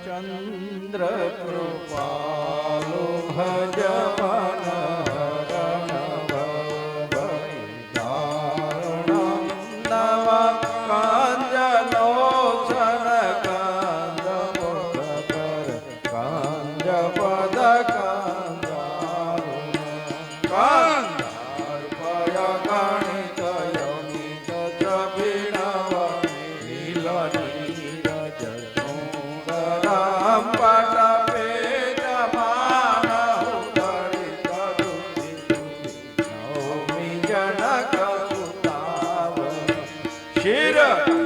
રામચંદ્ર કૃપાલો ભજ શિર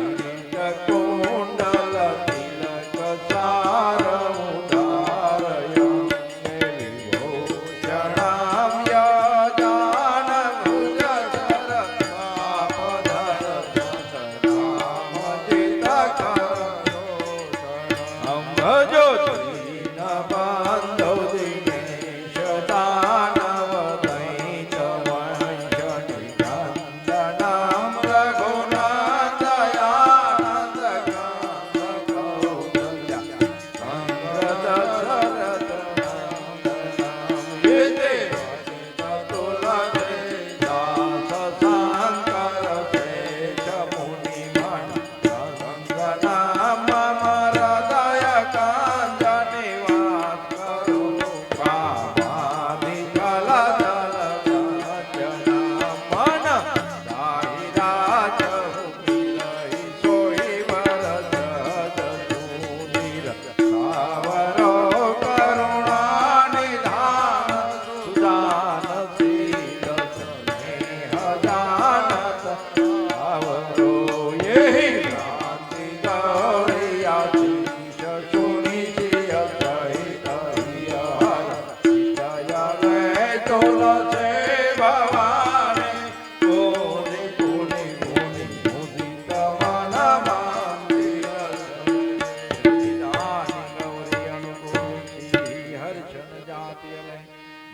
दर्शन जाति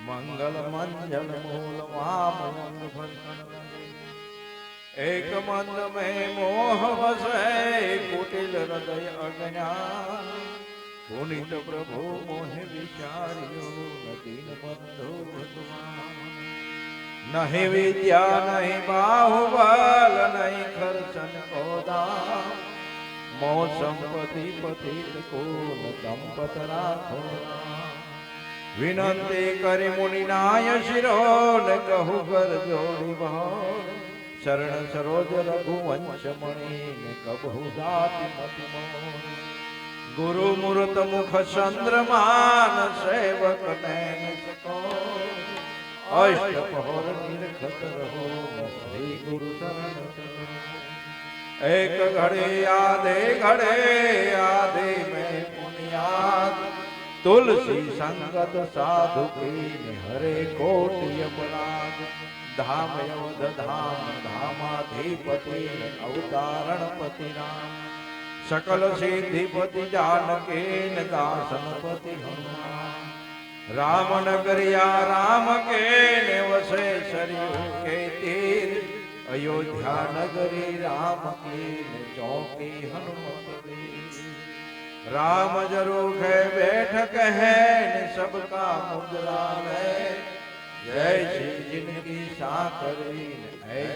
मंगल मंजन मूल एक मन में मोह बसे, कुटिल हृदय अज्ञान। पुनित प्रभु मोह विचारियो, नदीन बंधु भगवान नहीं विद्या, नहीं बाहुबल, नहीं खर्चन को मौसम पति पति को दंपत राखो વિનંતી કરી મુનિનાય શિરો ને કહું કર જોડી ભાવ શરણ સરોજ રઘુવંશ મણી કબહુ દાતિ મતિ ગુરુ મૂર્ત મુખ ચંદ્રમાન સેવક નૈન અષ્ટ પહોર નિરખત રહો શ્રી ગુરુ શરણ એક ઘડે આધે ઘડે આધે મેં પુનિયાદ તુલસી સંગત સાધુ કી હરે કોટિ અપરાધ. ધામ યોધ ધામ ધામાધિપતિ અવતારણ પતિ રામ સકલ સિદ્ધિપતિ જાનકી દાસનપતિ હનુમાન. રામ નગરિયા રામ કે વસે શરીર કે તીર. અયોધ્યા નગરી રામ કી ચોકી હનુમત राम ज़रूर है बैठक है सबका मुद्रा है। जय श्री जिनकी साकरी है।